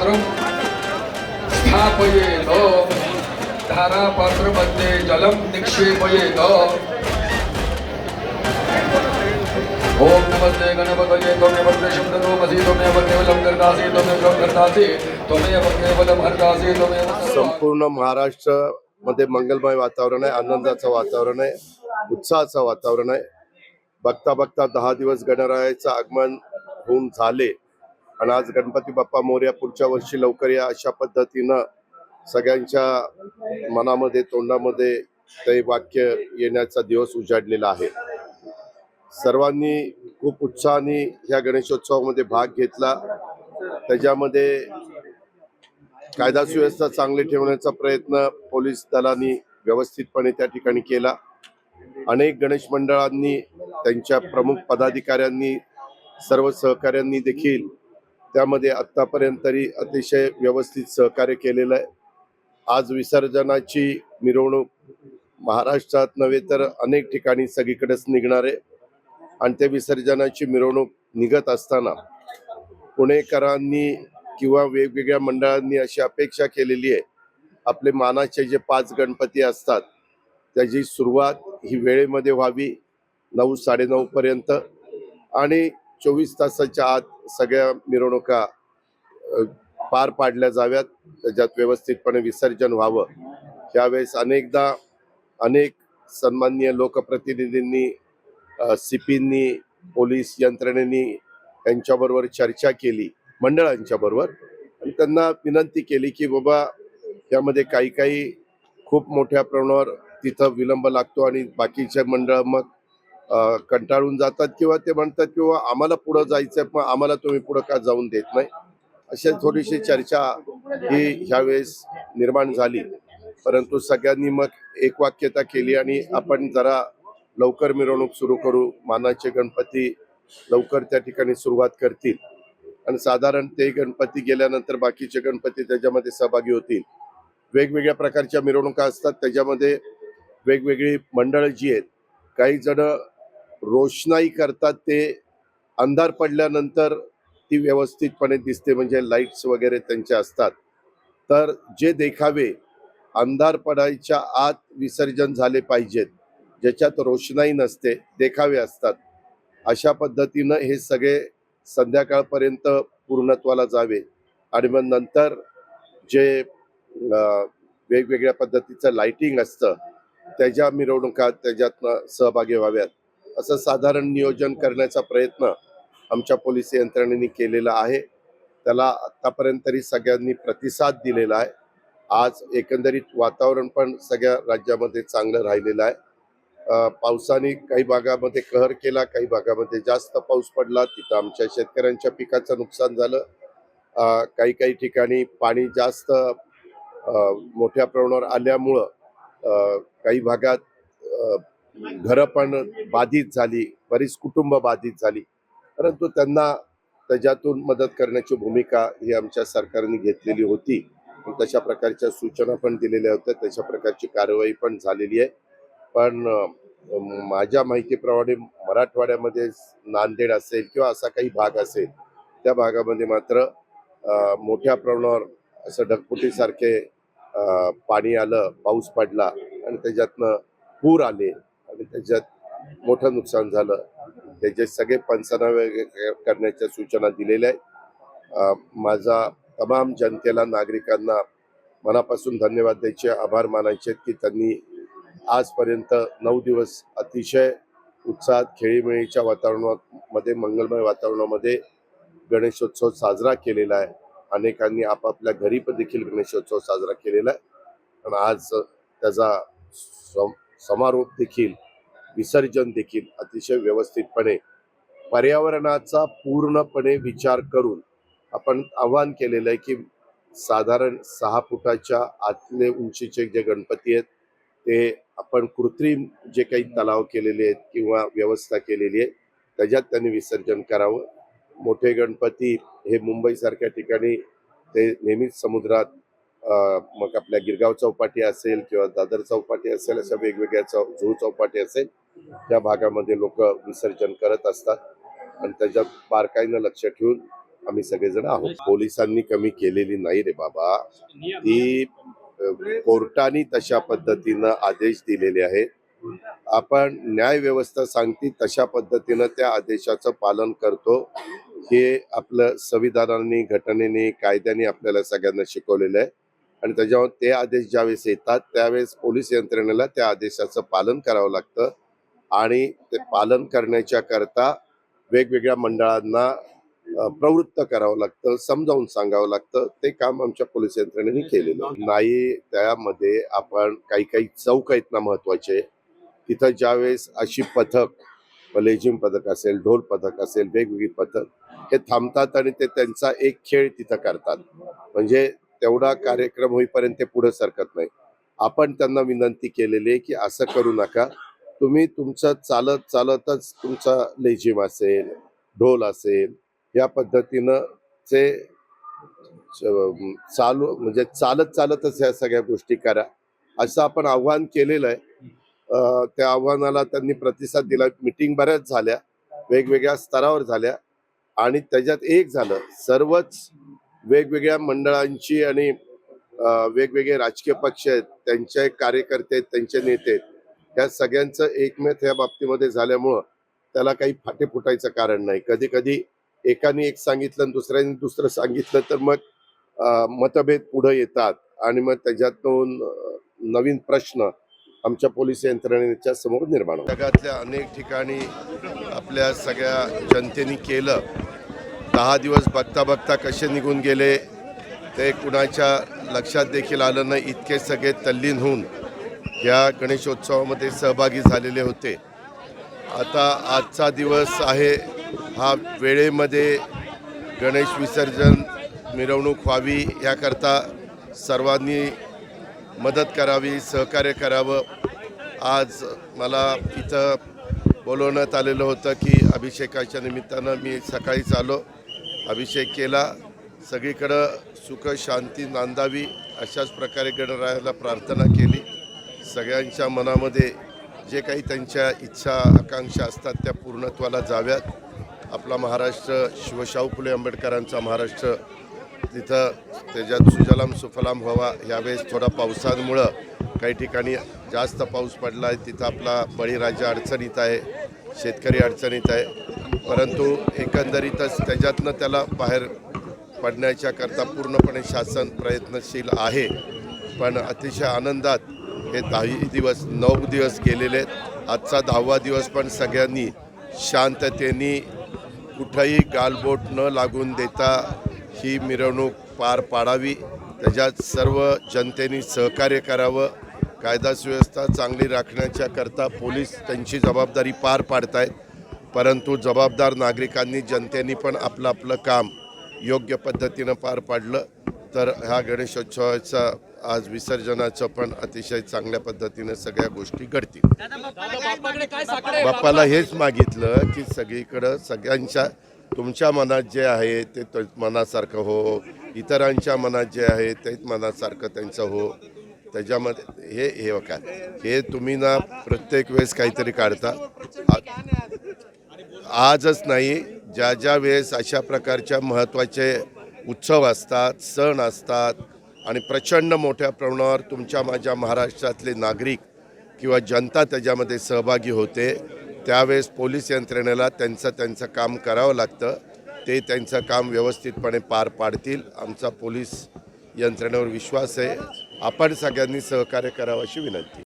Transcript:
पात्रं स्थापयेत। धारापात्रमध्ये जलं निक्षेपयेत। ओम नमस्ते गणपतये त्वमेव शब्दनो त्वमेव केवलं कर्तासि त्वमेव कर्तासि त्वमेव केवलं हर्तासि त्वमेव संपूर्ण महाराष्ट्रमध्ये मंगलमय वातावरण आहे आनंदाचं वातावरण आहे उत्साहाचं वातावरण आहे. बघता बघता दहा दिवस गणरायाचं आगमन होऊन झाले. आणि आज गणपती बाप्पा मोर्या पुढच्या वर्षी लवकर या अशा पद्धतीनं सगळ्यांच्या मनामध्ये तोंडामध्ये ते वाक्य येण्याचा दिवस उजाडलेला आहे. सर्वांनी खूप उत्साहाने ह्या गणेशोत्सवामध्ये भाग घेतला. त्याच्यामध्ये कायदा सुव्यवस्था चांगली ठेवण्याचा प्रयत्न पोलीस दलांनी व्यवस्थितपणे त्या ठिकाणी केला. अनेक गणेश मंडळांनी त्यांच्या प्रमुख पदाधिकाऱ्यांनी सर्व सहकाऱ्यांनी देखील त्यामध्ये आत्तापर्यंत तरी अतिशय व्यवस्थित सहकार्य केलेलं आहे. आज विसर्जनाची मिरवणूक महाराष्ट्रात नव्हे तर अनेक ठिकाणी सगळीकडेच निघणार आहे. आणि त्या विसर्जनाची मिरवणूक निघत असताना पुणेकरांनी किंवा वेगवेगळ्या मंडळांनी अशी अपेक्षा केलेली आहे. आपले मानाचे जे पाच गणपती असतात त्याची सुरुवात ही वेळेमध्ये व्हावी नऊ साडेनऊपर्यंत आणि चोवीस तासाच्या आत सगळ्या मिरवणुका पार पाडल्या जाव्यात. त्याच्यात व्यवस्थितपणे विसर्जन व्हावं. यावेळेस अनेकदा अनेक सन्माननीय लोकप्रतिनिधींनी सिपींनी पोलीस यंत्रणेनी यांच्याबरोबर चर्चा केली मंडळांच्या बरोबर. आणि त्यांना विनंती केली की बाबा यामध्ये काही काही खूप मोठ्या प्रमाणावर तिथं विलंब लागतो आणि बाकीचे मंडळ मग कंटाळून जातात किंवा ते म्हणतात किंवा आम्हाला पुढं जायचं मग आम्हाला तुम्ही पुढं का जाऊन देत नाही? अशा थोडीशी चर्चा ही ह्यावेळेस निर्माण झाली. परंतु सगळ्यांनी मग एकवाक्यता केली आणि आपण जरा लवकर मिरवणूक सुरू करू. मानाचे गणपती लवकर त्या ठिकाणी सुरुवात करतील. आणि साधारण ते गणपती गेल्यानंतर बाकीचे गणपती त्याच्यामध्ये सहभागी होतील. वेगवेगळ्या प्रकारच्या मिरवणुका असतात. त्याच्यामध्ये वेगवेगळी मंडळं जी आहेत काही जण रोषणाई करतात ते. अंधार पडल्यानंतर ती व्यवस्थितपणे दिसते म्हणजे लाईट्स वगैरे त्यांचे असतात. तर जे देखावे अंधार पडायच्या आत विसर्जन झाले पाहिजेत. ज्याच्यात रोषणाई नसते देखावे असतात. अशा पद्धतीनं हे सगळे संध्याकाळपर्यंत पूर्णत्वाला जावे. आणि मग नंतर जे वेगवेगळ्या पद्धतीचं लाइटिंग असतं त्याच्या मिरवणुका त्याच्यातनं सहभागी व्हाव्यात. असं साधारण नियोजन करण्याचा प्रयत्न आमच्या पोलीस यंत्रणेने केलेला आहे. त्याला आत्तापर्यंत तरी सगळ्यांनी प्रतिसाद दिलेला आहे. आज एकंदरीत वातावरण पण सगळ्या राज्यामध्ये चांगलं राहिलेलं आहे. पावसाने काही भागामध्ये कहर केला काही भागामध्ये जास्त पाऊस पडला. तिथं आमच्या शेतकऱ्यांच्या पिकाचं नुकसान झालं. काही काही ठिकाणी पाणी जास्त मोठ्या प्रमाणावर आल्यामुळं काही भागात घरं पण बाधित झाली बरीच कुटुंब बाधित झाली. परंतु त्यांना त्याच्यातून मदत करण्याची भूमिका ही आमच्या सरकारने घेतलेली होती. तशा प्रकारच्या सूचना पण दिलेल्या होत्या तशा प्रकारची कारवाई पण झालेली आहे. पण माझ्या माहितीप्रमाणे मराठवाड्यामध्ये नांदेड असेल किंवा असा काही भाग असेल त्या भागामध्ये मात्र मोठ्या प्रमाणावर असं ढगफुटीसारखे पाणी आलं पाऊस पडला आणि त्याच्यातनं पूर आले. त्याच्यात मोठं नुकसान झालं. त्याचे सगळे पंचनामे करण्याच्या सूचना दिलेल्या आहेत. माझा तमाम जनतेला नागरिकांना मनापासून धन्यवाद द्यायचे आभार मानायचे की त्यांनी आजपर्यंत नऊ दिवस अतिशय उत्साहात खेळीमेळीच्या वातावरणामध्ये मंगलमय वातावरणामध्ये गणेशोत्सव साजरा केलेला आहे. अनेकांनी आपापल्या घरी पण देखील गणेशोत्सव साजरा केलेला आहे. आणि आज त्याचा सम- समारोप देखील विसर्जन देखील अतिशय व्यवस्थितपणे पर्यावरणाचा पूर्णपणे विचार करून आपण आवाहन केलेलं आहे की साधारण सहा फुटाच्या आतले उंचीचे जे गणपती आहेत ते आपण कृत्रिम जे काही तलाव केलेले आहेत किंवा व्यवस्था केलेली आहे त्याच्यात त्यांनी विसर्जन करावं. मोठे गणपती हे मुंबईसारख्या ठिकाणी ते नेहमीच समुद्रात मग आपल्या गिरगाव चौपाटी असेल किंवा दादर चौपाटी असेल अशा वेगवेगळ्या चौ जुहू चौपाटी असेल त्या भागामध्ये लोक विसर्जन करत असतात. आणि त्याच्यात बारकाईनं लक्ष ठेवून आम्ही सगळेजण आहोत. पोलिसांनी कमी केलेली नाही रे बाबा. ती कोर्टाने तशा पद्धतीनं आदेश दिलेले आहेत. आपण न्याय व्यवस्था सांगती तशा पद्धतीनं त्या आदेशाचं पालन करतो. हे आपलं संविधानाने घटनेने कायद्याने आपल्याला सगळ्यांना शिकवलेलं आहे. आणि त्याच्यावर ते आदेश ज्यावेळेस येतात त्यावेळेस पोलीस यंत्रणेला त्या आदेशाचं पालन करावं लागतं. आणि ते पालन करण्याच्या करता वेगवेगळ्या मंडळांना प्रवृत्त करावं लागतं समजावून सांगावं लागतं. ते काम आमच्या पोलीस यंत्रणेने केलेलं नाही त्यामध्ये आपण काही काही चौक आहेत ना महत्त्वाचे. तिथं ज्यावेळेस अशी पथक लेझिम पथक असेल ढोल पथक असेल वेगवेगळी पथक हे थांबतात आणि ते त्यांचा एक खेळ तिथं करतात. म्हणजे तेवढा कार्यक्रम होईपर्यंत ते पुढे सरकत नाही. आपण त्यांना विनंती केलेली आहे की असं करू नका. तुम्ही तुमचं चालत चालतच तुमचा लेझिम असेल ढोल असेल या पद्धतीनं ते चालू म्हणजे चालत चालतच ह्या सगळ्या गोष्टी करा. असं आपण आव्हान केलेलं आहे. त्या आव्हानाला त्यांनी प्रतिसाद दिला. मिटिंग बऱ्याच झाल्या. वेगवेगळ्या स्तरावर झाल्या. आणि त्याच्यात एक झालं. सर्वच वेगवेगळ्या मंडळांची आणि वेगवेगळे राजकीय पक्ष आहेत. त्यांचे कार्यकर्ते आहेत, त्यांचे नेते आहेत. ह्या सगळ्यांचं एकमत या बाबतीमध्ये झाल्यामुळं त्याला काही फाटे फुटायचं कारण नाही. कधी कधी एकाने एक सांगितलं आणि दुसऱ्याने दुसरं सांगितलं तर मग मतभेद पुढे येतात आणि मग त्याच्यातून नवीन प्रश्न आमच्या पोलीस यंत्रणेच्या समोर निर्माण जगातल्या अनेक ठिकाणी आपल्या सगळ्या जनतेने केलं. दहा दिवस बघता बघता कसे निघून गेले ते कुणाच्या लक्षात देखील आलं नाही. इतके सगळे तल्लीन होऊन या गणेशोत्सवामध्ये सहभागी झालेले होते. आता आजचा दिवस आहे हा वेळेमध्ये गणेश विसर्जन मिरवणूक व्हावी याकरता सर्वांनी मदत करावी सहकार्य करावं. आज मला इथं बोलवण्यात आलेलं होतं की अभिषेकाच्या निमित्तानं मी सकाळीच आलो अभिषेक केला. सगळीकडं सुख शांती नांदावी अशाच प्रकारे गणरायाला प्रार्थना केली. सगळ्यांच्या मनामध्ये जे काही त्यांच्या इच्छा आकांक्षा असतात त्या पूर्णत्वाला जाव्यात. आपला महाराष्ट्र शिवशाहू फुले आंबेडकरांचा महाराष्ट्र तिथं त्याच्यात सुजलाम सुफलाम व्हावा यावेळेस थोडा पावसांमुळं काही ठिकाणी जास्त पाऊस पडला आहे तिथं आपला बळीराजा अडचणीत आहे शेतकरी अडचणीत आहे. परंतु एकंदरीतच त्याच्यातनं त्याला बाहेर पडण्याच्या करता पूर्णपणे शासन प्रयत्नशील आहे. पण अतिशय आनंदात हे दहाही दिवस नऊ दिवस गेलेले आहेत. आजचा दहावा दिवस पण सगळ्यांनी शांततेने कुठंही गालबोट न लागून देता ही मिरवणूक पार पाडावी. त्याच्यात सर्व जनतेने सहकार्य करावं. कायदा सुव्यवस्था चांगली राखण्याच्या करता पोलीस त्यांची जबाबदारी पार पाडतायत. परंतु जबाबदार नागरिकांनी जनतेने पण आपलं आपलं काम योग्य पद्धतीनं पार पाडलं. तर ह्या गणेशोत्सवाचा आज विसर्जनाचं पण अतिशय चांगल्या पद्धतीनं सगळ्या गोष्टी घडतील. काय? बाप्पाला हेच मागितलं की सगळीकडं सगळ्यांच्या तुमच्या मनात जे आहे ते त- मनासारखं हो इतरांच्या मनात जे आहे तेच मनासारखं त्यांचं हो. त्याच्यामध्ये हे हे बघा हे तुम्ही ना प्रत्येक वेळेस काहीतरी काढता. आजच नाही ज्या ज्या वेळेस अशा प्रकारच्या महत्त्वाचे उत्सव असतात सण असतात आणि प्रचंड मोठ्या प्रमाणावर तुमच्या माझ्या महाराष्ट्रातले नागरिक किंवा जनता त्याच्यामध्ये सहभागी होते. त्यावेळेस पोलीस यंत्रणेला त्यांचं त्यांचं काम करावं लागतं. ते त्यांचं काम व्यवस्थितपणे पार पाडतील. आमचा पोलीस यंत्रणेवर विश्वास आहे. आपण सगळ्यांनी सहकार्य करावं अशी विनंती.